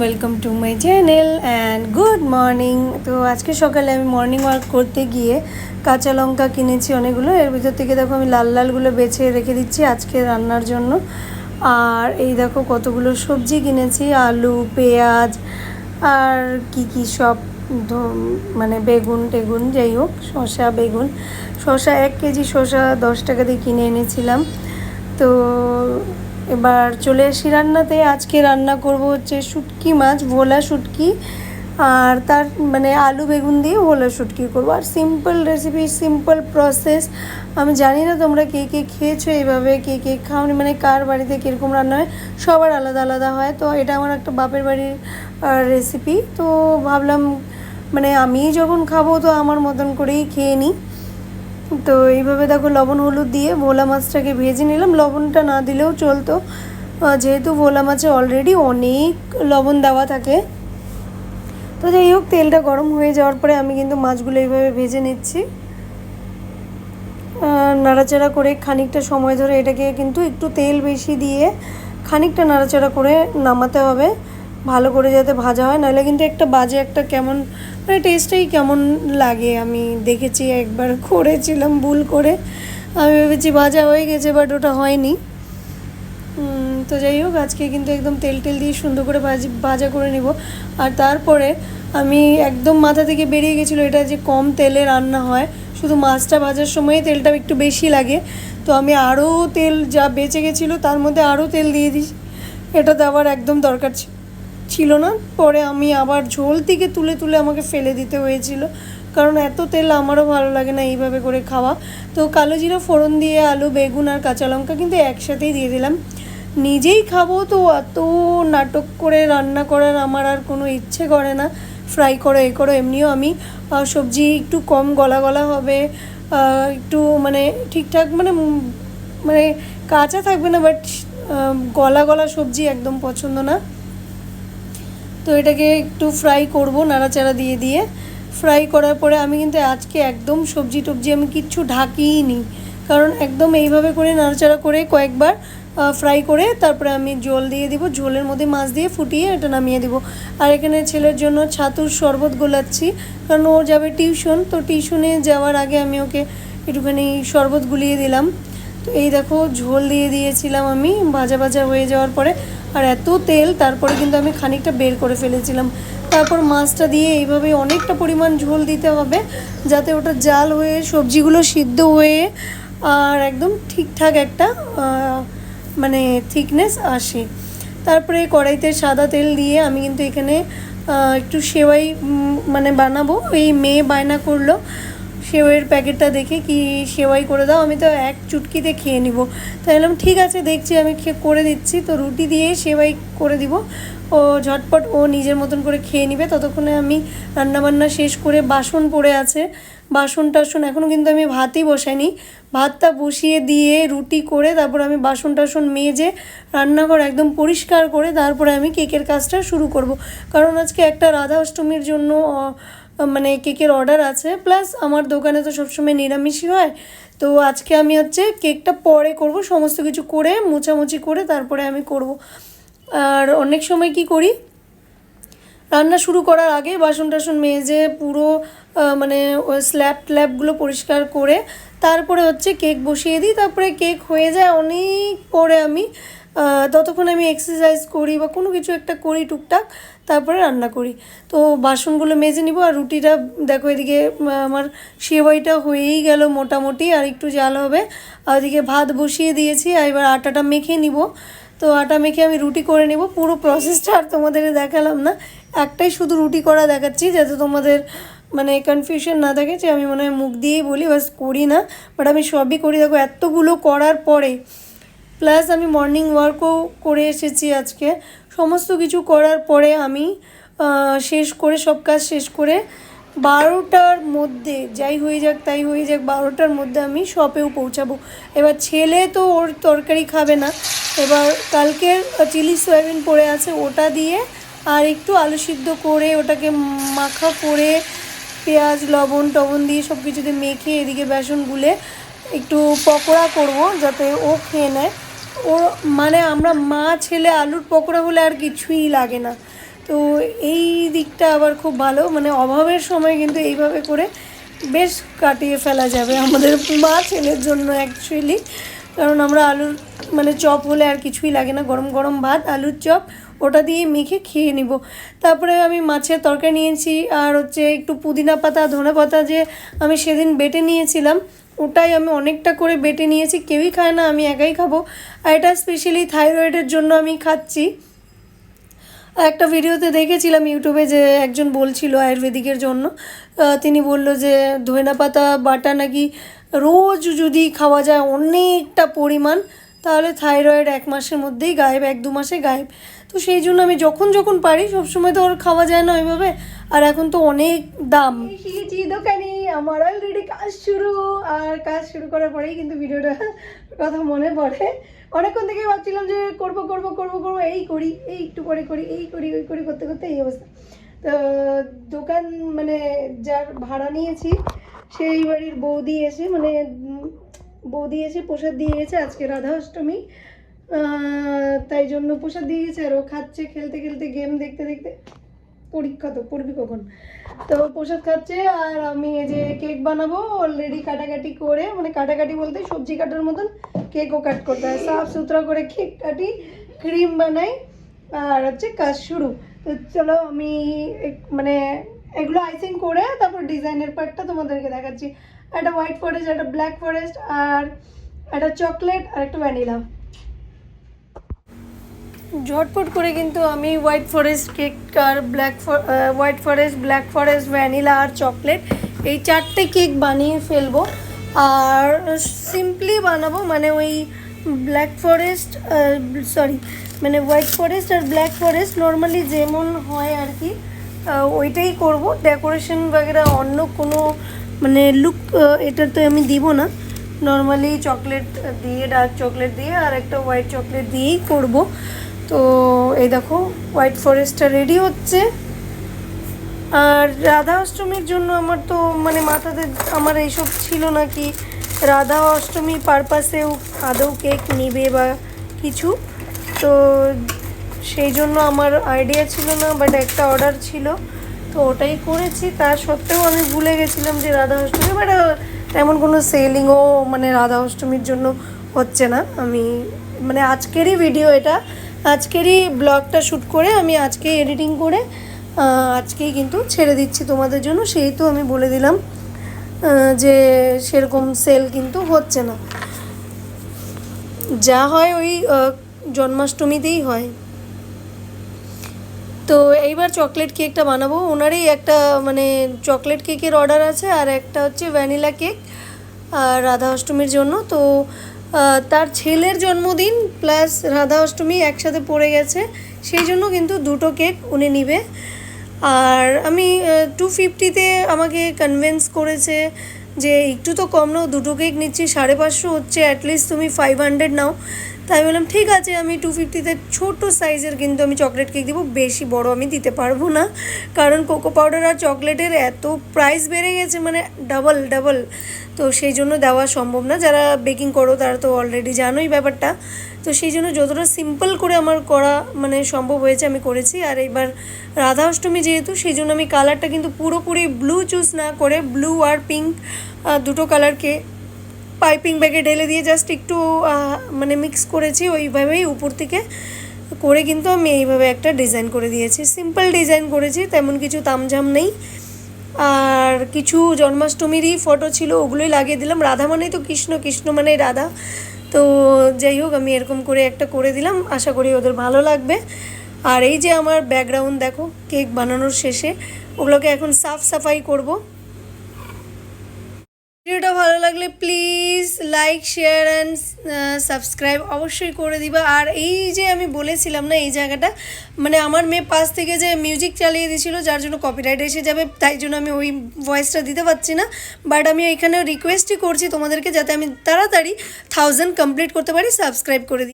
Welcome to my channel and good morning তো আজকে সকালে আমি মর্নিং ওয়াক করতে গিয়ে কাঁচা লঙ্কা কিনেছি অনেকগুলো। এর ভিতর থেকে দেখো আমি লাল লালগুলো বেছে রেখে দিচ্ছি আজকে রান্নার জন্য। আর এই দেখো কতগুলো সবজি কিনেছি, আলু, পেঁয়াজ, আর কি কি সব মানে বেগুন টেগুন যাই হোক, শসা, বেগুন। শসা এক কেজি শসা দশ টাকা দিয়ে কিনে এনেছিলাম। তো এবার চলে আসি রান্নাতে। আজকে রান্না করব হচ্ছে শুটকি মাছ, ভোলা শুটকি। আর তার মানে আলু বেগুন দিয়ে ভোলা শুটকি করব। আর সিম্পল রেসিপি সিম্পল প্রসেস আমি জানি না তোমরা কে কে খেয়েছো এইভাবে, কে কে খাওনি মানে কার বাড়িতে কীরকম রান্না হয়, সবার আলাদা আলাদা হয়। তো এটা আমার একটা বাপের বাড়ির রেসিপি তো ভাবলাম মানে আমি যখন খাব তো আমার মতন করেই খেয়ে নিই তো এইভাবে দেখো লবণ, হলুদ দিয়ে ভোলা মাছটাকে ভেজে নিলাম। লবণটা না দিলেও চলতো। যেহেতু ভোলা মাছে অলরেডি অনেক লবণ দেওয়া থাকে। তো যাই হোক, তেলটা গরম হয়ে যাওয়ার পরে আমি কিন্তু মাছগুলো এইভাবে ভেজে নিচ্ছি। নাড়াচাড়া করে খানিকটা সময় ধরে এটাকে কিন্তু একটু তেল বেশি দিয়ে খানিকটা নাড়াচাড়া করে নামাতে হবে। ভালো করে যাতে ভাজা হয়, নাহলে কিন্তু একটা বাজে একটা কেমন মানে টেস্টটাই কেমন লাগে। আমি দেখেছি, একবার করেছিলাম ভুল করে। আমি ভেবেছি ভাজা হয়ে গেছে বাট ওটা হয়নি। তো যাই হোক, আজকে কিন্তু একদম তেল টেল দিয়ে সুন্দর করে ভাজি, ভাজা করে নিব। আর তারপরে আমি একদম মাথা থেকে বেরিয়ে গেছিল, এটা যে কম তেলে রান্না হয়। শুধু মাছটা ভাজার সময় তেলটা একটু বেশি লাগে। তো আমি আরও তেল যা বেঁচে গেছিল, তার মধ্যে আরও তেল দিয়ে দিই। এটা দেওয়ার একদম দরকার ছি- ছিল না। পরে আমি আবার ঝোল থেকে তুলে তুলে আমাকে ফেলে দিতে হয়েছিল। কারণ এত তেল আমারও ভালো লাগে না এইভাবে করে খাওয়া। তো কালো জিরা ফোড়ন দিয়ে আলু, বেগুন আর কাঁচা লঙ্কা কিন্তু একসাথেই দিয়ে দিলাম। নিজেই খাব তো অত নাটক করে রান্না করার আমার আর কোনো ইচ্ছে করে না। ফ্রাই করো, এ করো, এমনিও আমি সবজি একটু কম গলা গলা হবে একটু মানে ঠিকঠাক মানে মানে কাঁচা থাকবে না, বাট গলা গলা সবজি একদম পছন্দ না। তো এটাকে একটু ফ্রাই করব, নাড়াচাড়া দিয়ে দিয়ে। ফ্রাই করার পরে আমি কিন্তু আজকে একদম সবজি টবজি আমি কিচ্ছু ঢাকিই নি কারণ একদম এইভাবে করে নাড়াচাড়া করে কয়েকবার ফ্রাই করে তারপরে আমি জল দিয়ে দিব, ঝোলের মধ্যে মাছ দিয়ে ফুটিয়ে এটা নামিয়ে দিব। আর এখানে ছেলের জন্য ছাতুর শরবত গোলাচ্ছি, কারণ ও যাবে টিউশন, তো টিউশনে যাওয়ার আগে আমি ওকে একটুখানি শরবত গুলিয়ে দিলাম। তো এই দেখো, ঝোল দিয়ে দিয়েছিলাম আমি, ভাজা ভাজা হয়ে যাওয়ার পরে। আর এত তেল, তারপরে কিন্তু আমি খানিকটা বের করে ফেলেছিলাম। তারপর মাছটা দিয়ে এইভাবে অনেকটা পরিমাণ ঝোল দিতে হবে, যাতে ওটা জাল হয়ে, সবজিগুলো সিদ্ধ হয়ে আর একদম ঠিকঠাক একটা মানে থিকনেস আসে। তারপরে কড়াইতে সাদা তেল দিয়ে আমি কিন্তু এখানে একটু সেওয়াই মানে বানাবো। এই মেয়ে বায়না করল। সেওয়ের প্যাকেটটা দেখে কি সেওয়াই করে দাও, আমি তো এক চুটকিতে খেয়ে নিব। তাই বললাম, ঠিক আছে, দেখছি, আমি করে দিচ্ছি। তো রুটি দিয়ে সেওয়াই করে দিব। ও ঝটপট ও নিজের মতন করে খেয়ে নিবে। ততক্ষণে আমি রান্নাবান্না শেষ করে বাসন পড়ে আছে। বাসন টাসন এখনও কিন্তু আমি ভাতই বসাইনি। ভাতটা বসিয়ে দিয়ে রুটি করে তারপর আমি বাসন টাসন মেজে রান্নাঘর একদম পরিষ্কার করে তারপরে আমি কেকের কাজটা শুরু করব। কারণ আজকে একটা রাধা অষ্টমীর জন্য মানে কেকের অর্ডার আছে। প্লাস আমার দোকানে তো সবসময় নিরামিষই হয়। তো আজকে আমি হচ্ছে কেকটা পরে করব, সমস্ত কিছু করে, মোছামুছি করে তারপরে আমি করব। আর অনেক সময় কি করি? রান্না শুরু করার আগে বাসন টাসন মেজে পুরো মানে ওই স্ল্যাব ট্ল্যাবগুলো পরিষ্কার করে তারপরে হচ্ছে কেক বসিয়ে দিই, তারপরে কেক হয়ে যায় অনেক পরে আমি ততক্ষণ আমি এক্সারসাইজ করি বা কোনো কিছু একটা করি টুকটাক, তারপরে রান্না করি। তো বাসনগুলো মেজে নিব আর রুটিটা দেখো এদিকে আমার সেবাইটা হয়েই গেল মোটামুটি, আর একটু জাল হবে। আর ওদিকে ভাত বসিয়ে দিয়েছি, আর এবার আটাটা মেখে নিব। তো আটা মেখে আমি রুটি করে নেব, পুরো প্রসেসটা আর তোমাদের দেখালাম না। একটাই শুধু রুটি করা দেখাচ্ছি, যাতে তোমাদের মানে কনফিউশন না থাকে যে আমি মনে হয় মুখ দিয়েই বলি, বাস করি না। বাট আমি সবই করি। দেখো, এতগুলো করার পরে প্লাস আমি মর্নিং ওয়ার্কও করে এসেছি আজকে। সমস্ত কিছু করার পরে আমি শেষ করে, সব কাজ শেষ করে বারোটার মধ্যে, যাই হয়ে যাক, তাই হয়ে যাক, বারোটার মধ্যে আমি শপেও পৌঁছাবো। এবার ছেলে তো ওর তরকারি খাবে না। এবার কালকের চিলি সয়াবিন পড়ে আছে, ওটা দিয়ে আর একটু আলু সিদ্ধ করে, ওটাকে মাখা করে পেঁয়াজ, লবণ, টবণ দিয়ে সব কিছু দিয়ে মেখে এদিকে বেসন গুলে একটু পকোড়া করব যাতে ও খেয়ে নেয়। ও মানে আমরা মা, ছেলে আলুর পকোড়া হলে আর কিছুই লাগে না। তো এই দিকটা আবার খুব ভালো মানে অভাবের সময় কিন্তু এইভাবে করে বেশ কাটিয়ে ফেলা যাবে আমাদের মা, ছেলের জন্য অ্যাকচুয়ালি কারণ আমরা আলুর মানে চপ হলে আর কিছুই লাগে না। গরম গরম ভাত, আলুর চপ ওটা দিয়ে মেখে খেয়ে নিব। তারপরে আমি মাছের তরকারি নিয়েছি, আর হচ্ছে একটু পুদিনা পাতা, ধনে পাতা যে আমি সেদিন বেটে নিয়েছিলাম, ওটাই আমি অনেকটা করে বেটে নিয়েছি, কেউই খায় না, আমি একাই খাব। আর এটা স্পেশালি থাইরয়েডের জন্য আমি খাচ্ছি। একটা ভিডিওতে দেখেছিলাম ইউটিউবে যে একজন বলছিল আয়ুর্বেদিকের জন্য তিনি বলল যে ধনেনা পাতা, বাটা নাকি রোজ যদি খাওয়া যায় অনেকটা পরিমাণ, তাহলে থাইরয়েড এক মাসের মধ্যেই গায়েব, এক দু মাসে গায়েব। তো সেই জন্য আমি যখন যখন পারি, সবসময় তো ওর খাওয়া যায় না ওইভাবে। আর এখন তো অনেক দাম। দোকানে, আমার অলরেডি কাজ শুরু। আর কাজ শুরু করার পরেই কিন্তু ভিডিওটা কথা মনে পড়ে। অনেকক্ষণ থেকে ভাবছিলাম যে করব করব করব করব, এই করি, এই একটু পরে করি, এই করি, ওই করি, করতে করতে এই অবস্থা। তো, দোকান মানে যার ভাড়া নিয়েছি, সেই বাড়ির বৌদি এসে মানে বৌদি এসে প্রসাদ দিয়ে গেছে আজকে রাধা অষ্টমী তাই জন্য প্রসাদ দিয়ে গেছে আর ও খাচ্ছে খেলতে খেলতে গেম দেখতে দেখতে। পরীক্ষা তো, পড়বি কখন? তো প্রসাদ খাচ্ছে আর আমি এই যে কেক বানাবো অলরেডি কাটাকাটি করে মানে কাটাকাটি বলতে সবজি কাটার মতন কেকও কাট করতে হয়। সাফ সুতরা করে কেক কাটি ক্রিম বানাই আর হচ্ছে কাজ শুরু। তো চলো আমি মানে এগুলো আইসিং করে তারপর ডিজাইনের পার্টটা তোমাদেরকে দেখাচ্ছি। একটা হোয়াইট ফরেস্ট একটা ব্ল্যাক ফরেস্ট আর একটা চকলেট আর একটা ভ্যানিলা ঝটপট করে কিন্তু আমি হোয়াইট ফরেস্ট কেক আর black white forest, black forest, vanilla আর চকলেট এই চারটে কেক বানিয়ে ফেলব। আর সিম্পলি বানাবো মানে ওই ব্ল্যাক ফরেস্ট সরি মানে হোয়াইট ফরেস্ট আর ব্ল্যাক ফরেস্ট নর্মালি যেমন হয় আর কি ওইটাই করব। ডেকোরেশন বাগেরা অন্য কোনো মানে লুক এটা তো আমি দিব না। নর্মালি চকলেট দিয়ে, ডার্ক চকলেট দিয়ে আর একটা হোয়াইট চকলেট দিয়েই করব। তো এই দেখো হোয়াইট ফরেস্টটা রেডি হচ্ছে। আর রাধা অষ্টমীর জন্য আমার তো মানে মাথাতে আমার এইসব ছিল না কি রাধা অষ্টমী পারপাসেও আদৌ কেক নিবে বা কিছু। তো সেই জন্য আমার আইডিয়া ছিল না বাট একটা অর্ডার ছিল। তো ওটাই করেছি। তার সত্ত্বেও আমি ভুলে গেছিলাম যে রাধা অষ্টমী বাট তেমন কোনো সেলিংও মানে রাধা অষ্টমীর জন্য হচ্ছে না। আমি মানে আজকেরই ভিডিও এটা। আজকেরই ব্লগটা শ্যুট করে আমি আজকেই এডিটিং করে আজকেই কিন্তু ছেড়ে দিচ্ছি তোমাদের জন্য। সেই তো আমি বলে দিলাম যে সেরকম সেল কিন্তু হচ্ছে না। যা হয় ওই জন্মাষ্টমীতেই হয়। তো এইবার চকলেট কেকটা বানাবো। ওনারই একটা মানে চকলেট কেকের অর্ডার আছে, আর একটা হচ্ছে ভ্যানিলা কেক আর রাধা অষ্টমীর জন্য। তো তার ছেলের জন্মদিন প্লাস রাধা অষ্টমী একসাথে পড়ে গেছে, সেই জন্য কিন্তু দুটো কেক উনি নিবে। আর আমি টু ফিফটিতে আমাকে কনভেন্স করেছে যে একটু তো কম নাও, দুটো কেক নিচ্ছি, সাড়ে পাঁচশো হচ্ছে অ্যাটলিস্ট তুমি ফাইভ হান্ড্রেড নাও। তাই বললাম, ঠিক আছে, আমি টু ফিফটিতে ছোটো সাইজের কিন্তু আমি চকলেট কেক দেবো, বেশি বড় আমি দিতে পারব না। কারণ কোকো পাউডার আর চকলেটের এত প্রাইস বেড়ে গেছে মানে ডাবল ডাবল তো সেই জন্য দেওয়া সম্ভব না। যারা বেকিং করো, তারা তো অলরেডি জানোই ব্যাপারটা। তো সেই জন্য যতটা সিম্পল করে আমার করা মানে সম্ভব হয়েছে, আমি করেছি। আর এবার রাধা অষ্টমী যেহেতু, সেই জন্য আমি কালারটা কিন্তু পুরোপুরি ব্লু চুজ না করে ব্লু আর পিঙ্ক দুটো কালারকে পাইপিং ব্যাগে ঢেলে দিয়ে জাস্ট একটু মানে মিক্স করেছি ওইভাবেই উপর থেকে। করে কিন্তু আমি এইভাবে একটা ডিজাইন করে দিয়েছি। সিম্পল ডিজাইন করেছি, তেমন কিছু তামঝাম নেই। আর কিছু জন্মাষ্টমীরই ফটো ছিল, ওগুলোই লাগিয়ে দিলাম। রাধা মানেই তো কৃষ্ণ কৃষ্ণ মানেই রাধা। তো যাই হোক, আমি এরকম করে একটা করে দিলাম। আশা করি ওদের ভালো লাগবে। আর এই যে আমার ব্যাকগ্রাউন্ড দেখো কেক বানানোর শেষে। ওগুলোকে এখন সাফ সাফাই করব। ভিডিওটা ভালো লাগলে please like share and subscribe অবশ্যই করে দিবা। আর এই যে আমি বলেছিলাম না, এই জায়গাটা মানে আমার মেয়ে পাশ থেকে যে মিউজিক চালিয়ে দিয়েছিল, যার জন্য কপিরাইট এসে যাবে, তাই জন্য আমি ওই ভয়েসটা দিতে পারছি না। বাট আমি এখানে রিকোয়েস্টই করছি তোমাদেরকে, যাতে আমি তাড়াতাড়ি থাউজেন্ড কমপ্লিট করতে পারি সাবস্ক্রাইব করে দিই।